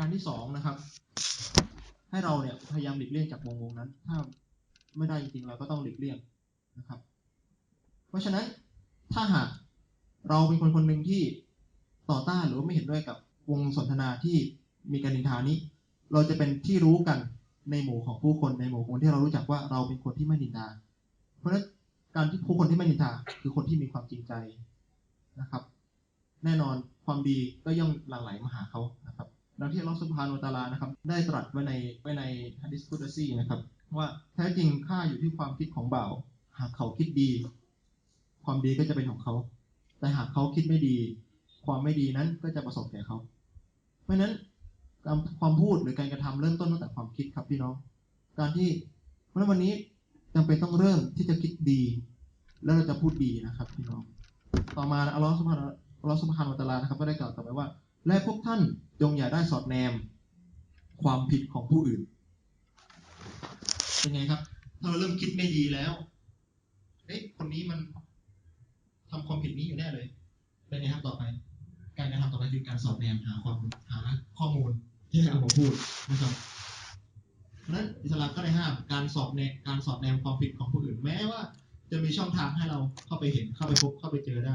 การที่สองนะครับ ให้เราเนี่ยพยายามหลีกเลี่ยงจากวงวงนั้น ถ้าไม่ได้จริงๆเราก็ต้องหลีกเลี่ยงนะครับ เพราะฉะนั้นถ้าหากเราเป็นคนคนหนึ่งที่ต่อต้านหรือว่าไม่เห็นด้วยกับวงสนทนาที่มีการนินทานี้ เราจะเป็นที่รู้กันในหมู่ของผู้คนในหมู่ของคนที่เรารู้จักว่าเราเป็นคนที่ไม่นินทา เพราะฉะนั้นการที่ผู้คนที่ไม่นินทาคือคนที่มีความจริงใจนะครับ แน่นอนความดีก็ย่อมหลั่งไหลมาหาเขานะครับ ดังที่อัลลอฮฺสุบฮานุตาลานะครับได้ตรัสไว้ในไว้ในฮะดิษกุดซีนะครับว่าแท้จริงค่าอยู่ที่ความคิดของบ่าว หากเขาคิดดี ความดีก็จะเป็นของเขา แต่หากเขาคิดไม่ดี ความไม่ดีนั้นก็จะประสบแก่เขา เพราะฉะนั้นการความพูดหรือการกระทำเริ่มต้นตั้งแต่ความคิดครับพี่น้อง การที่เพราะวันนี้จำเป็นต้องเริ่มที่จะคิดดี แล้วเราจะพูดดีนะครับพี่น้อง ต่อมาอัลลอฮฺสุบฮานะอัลลอฮฺสุบฮานะวะตาลานะครับก็ได้กล่าวต่อไปว่า และพวกท่าน จงอย่าได้สอดแนมความผิดของผู้อื่น เป็นไงครับ ถ้าเราเริ่มคิดไม่ดีแล้ว เอ๊ะ คนนี้มันทำความผิดนี้อยู่แน่เลย เป็นไงครับต่อไป การกระทำต่อไปคือการสอดแนมหาความหาข้อมูลที่ให้เราพูดนะครับเพราะนั้นอิสลามก็ได้ห้ามการสอบแนมการสอดแนมความผิดของผู้อื่นแม้ว่า จะมีช่องทางให้เราเข้าไปเห็นเข้าไปพบเข้าไปเจอได้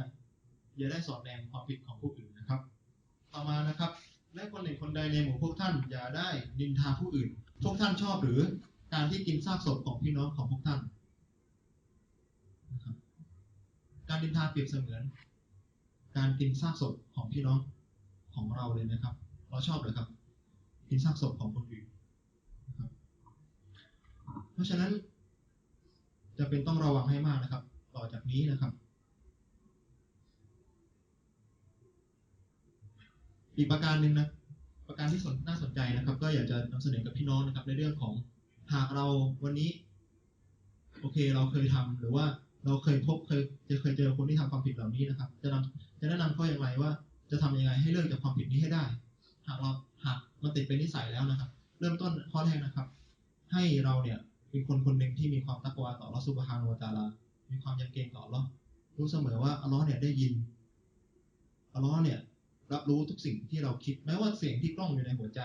อย่าได้สอดแนมความผิดของผู้อื่นนะครับ ต่อมานะครับ และคนหนึ่งคนใดในหมู่พวกท่านอย่าได้นินทาผู้อื่น พวกท่านชอบหรือการที่กินซากศพของพี่น้องของพวกท่าน การนินทาเปรียบเสมือน การกินซากศพของพี่น้องของเราเลยนะครับ เราชอบเลยครับ กินซากศพของคนอื่นเพราะฉะนั้นจะเป็นต้องระวังให้มากนะครับ ต่อจากนี้นะครับ อีกประการหนึ่งนะประการที่สนน่าสนใจนะครับ ก็อยากจะนำเสนอกับพี่น้องนะครับ ในเรื่องของหากเราวันนี้ โอเคเราเคยทำหรือว่าเราเคยพบเคยจะเคยเจอคนที่ทำความผิดเหล่านี้นะครับ จะนำจะแนะนำเขาอย่างไรว่า จะทำยังไงให้เลิกจากความผิดนี้ให้ได้ หากเราหากมันติดเป็นนิสัยแล้วนะครับ เริ่มต้นข้อแรกนะครับ ให้เราเนี่ยเป็นคนคนหนึ่งที่มีความตักวาต่ออัลลอฮฺซุบฮานุวะตะอาลา มีความยำเกรงต่ออัลลอฮ์รู้เสมอว่าอัลลอฮ์เนี่ยได้ยินอัลลอฮ์เนี่ย รับรู้ทุกสิ่งที่เราคิด แม้ว่าเสียงที่กล้องอยู่ในหัวใจ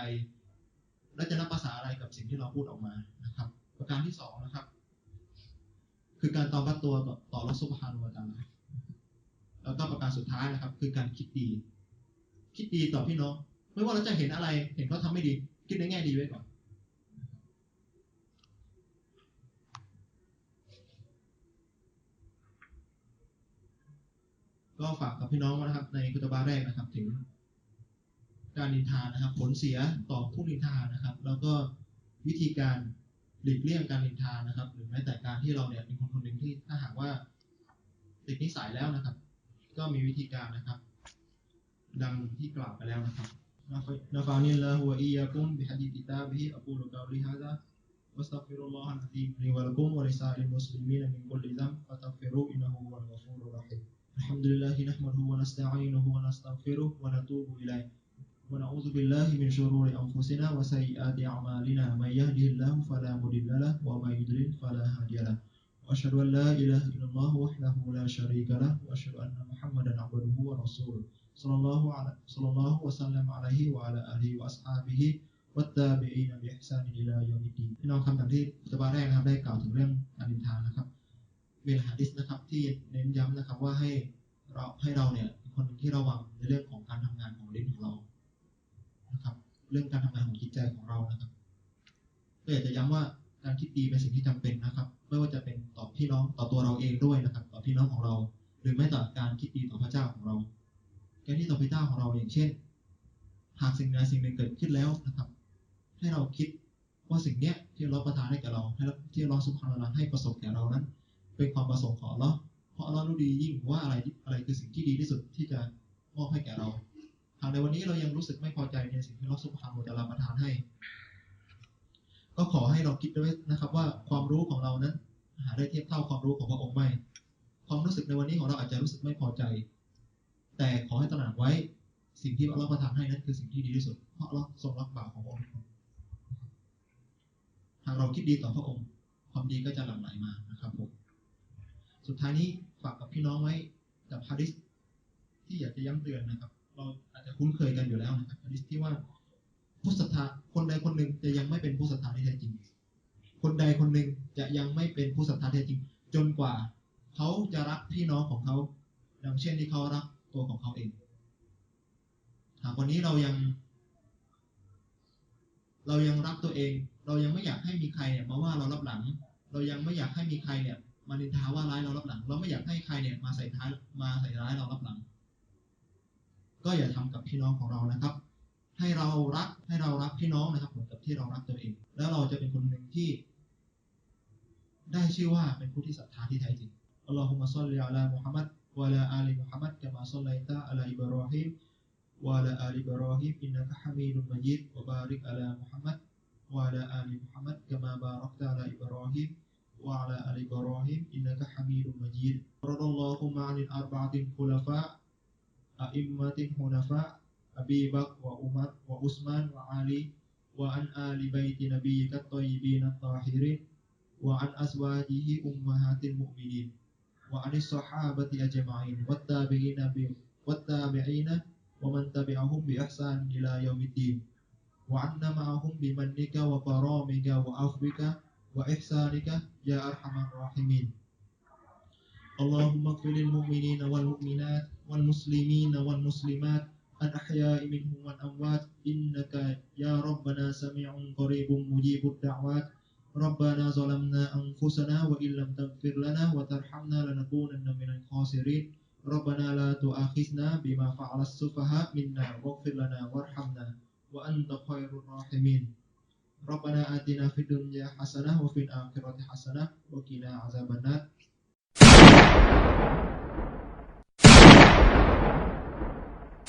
และจะนับภาษาอะไรกับสิ่งที่เราพูดออกมานะครับ ประการที่สองนะครับ คือการตอบรับตัวต่อต่อรัสุภานุวาตาแล้วก็ประการสุดท้ายนะครับ คือการคิดดี คิดดีต่อพี่น้อง ไม่ว่าเราจะเห็นอะไร เห็นเขาทำไม่ดี คิดในแง่ดีไว้ก่อน ก็ฝากกับพี่น้องนะครับ ในคุตบาแรกนะครับ ถึง การนินทานะครับ ผลเสียต่อผู้นินทานะครับ แล้วก็วิธีการหลีกเลี่ยงการนินทานะครับ หรือแม้แต่การที่เราเนี่ยเป็นคนคนหนึ่งที่ถ้าหากว่าติดนิสัยแล้วนะครับ ก็มีวิธีการนะครับ ดังที่กล่าวไปแล้วนะครับ نفعني الله وإياكم بحديث كتابه أقول قولي هذا واستغفر الله العظيم لي ولكم ولسائر المسلمين من كل ذنب فاستغفروه إنه هو الغفور الرحيم الحمد لله نحمده ونستعينه ونستغفره ونتوب إليه. ونعوذ بالله من شرور أنفسنا وسيئات أعمالنا. من يهده الله فلا مضل له ومن يضلل فلا هادي له. وأشهد أن لا إله إلا الله وحده لا شريك له. وأشهد أن محمدا عبده ورسوله. صلى الله على صلى الله وسلم عليه وعلى آله وأصحابه والتابعين بإحسان إلى يوم الدين. พี่น้องคำถามที่อุตบาแรกนะครับได้กล่าวถึงเรื่องอนินทานะครับ มีหะดิษนะครับที่เน้นย้ำนะครับว่าให้เราให้เราเนี่ยเป็นคนที่ระวังในเรื่องของการทำงานของลิ้นของเรานะครับ เรื่องการทำงานของจิตใจของเรานะครับก็อยากจะย้ำว่าการคิดดีเป็นสิ่งที่จำเป็นนะครับ ไม่ว่าจะเป็นต่อพี่น้องต่อตัวเราเองด้วยนะครับ ต่อพี่น้องของเรา หรือแม้แต่การคิดดีต่อพระเจ้าของเราการที่ต่อพระเจ้าของเราอย่างเช่น หากสิ่งใดสิ่งหนึ่งเกิดขึ้นแล้วนะครับ ให้เราคิดว่าสิ่งเนี้ยที่เราประทานให้แก่เราให้ที่เราสุขภาพให้ประสบแก่เรานั้น เป็นความประสงค์ของเราเพราะเรารู้ดียิ่งว่าอะไรอะไรคือสิ่งที่ดีที่สุดที่จะมอบให้แก่เรา หากในวันนี้เรายังรู้สึกไม่พอใจในสิ่งที่เราสุภาพจะรับประทานให้ ก็ขอให้เราคิดด้วยนะครับว่าความรู้ของเรานั้น หาได้เทียบเท่าความรู้ของพระองค์ไม่ ความรู้สึกในวันนี้ของเราอาจจะรู้สึกไม่พอใจ แต่ขอให้ตระหนักไว้สิ่งที่เราประทานให้นั้นคือสิ่งที่ดีที่สุด เพราะเราทรงรับบาปของพระองค์หากเราคิดดีต่อพระองค์ ความดีก็จะหลั่งไหลมานะครับผม สุดท้ายนี้ฝากกับพี่น้องไว้กับฮะดิษที่อยากจะย้ำเตือนนะครับ เราอาจจะคุ้นเคยกันอยู่แล้วนะครับฮะดิษที่ว่าผู้ศรัทธาคนใดคนหนึ่งจะยังไม่เป็นผู้ศรัทธาที่แท้จริง คนใดคนหนึ่งจะยังไม่เป็นผู้ศรัทธาแท้จริง จนกว่าเขาจะรักพี่น้องของเขาอย่างเช่นที่เขารักตัวของเขาเองหากวันนี้เรายัง เรายังรักตัวเอง เรายังไม่อยากให้มีใครเนี่ยมาว่าเรารับหลัง เรายังไม่อยากให้มีใครเนี่ย มานินทาว่าร้ายเรารับหลัง เราไม่อยากให้ใครเนี่ยมาใส่ท้ายมาใส่ร้ายเรารับหลัง ก็อย่าทำกับพี่น้องของเรานะครับ ให้เรารักให้เรารักพี่น้องนะครับเหมือนกับที่เรารักตัวเอง แล้วเราจะเป็นคนหนึ่งที่ ได้ชื่อว่าเป็นผู้ที่ศรัทธาที่แท้จริงอัลลอฮุมะศ็อลลิอะลามุฮัมมัดวะลาอาลีมุฮัมมัดกะมาศ็อลลัยตะอะลาอิบรอฮิมวะลาอาลีอิบรอฮิมอินน وعلى آل إبراهيم إنك حميد مجيد رضى اللهم عن الأربعة الخلفاء أئمة الحنفاء أبي بكر وأمر وعثمان وعلي وعن آل بيت نبيك الطيبين الطاهرين وعن أزواجه أمهات المؤمنين وعن الصحابة أجمعين والتابعين والتابعين ومن تبعهم بإحسان إلى يوم الدين وعنا معهم بمنك وكرامك وعفوك وإحسانك يا أرحم الراحمين. اللهم اغفر للمؤمنين والمؤمنات والمسلمين والمسلمات الأحياء منهم والأموات. إنك يا ربنا سميع قريب مجيب الدعوات. ربنا ظلمنا أنفسنا وإن لم تغفر لنا وترحمنا لنكونن من الخاسرين. ربنا لا تؤاخذنا بما فعل السفهاء منا واغفر لنا وارحمنا. وأنت خير الراحمين. Rabbana atina fid dunya hasanah wa fil akhirati hasanah wa qina azabannar.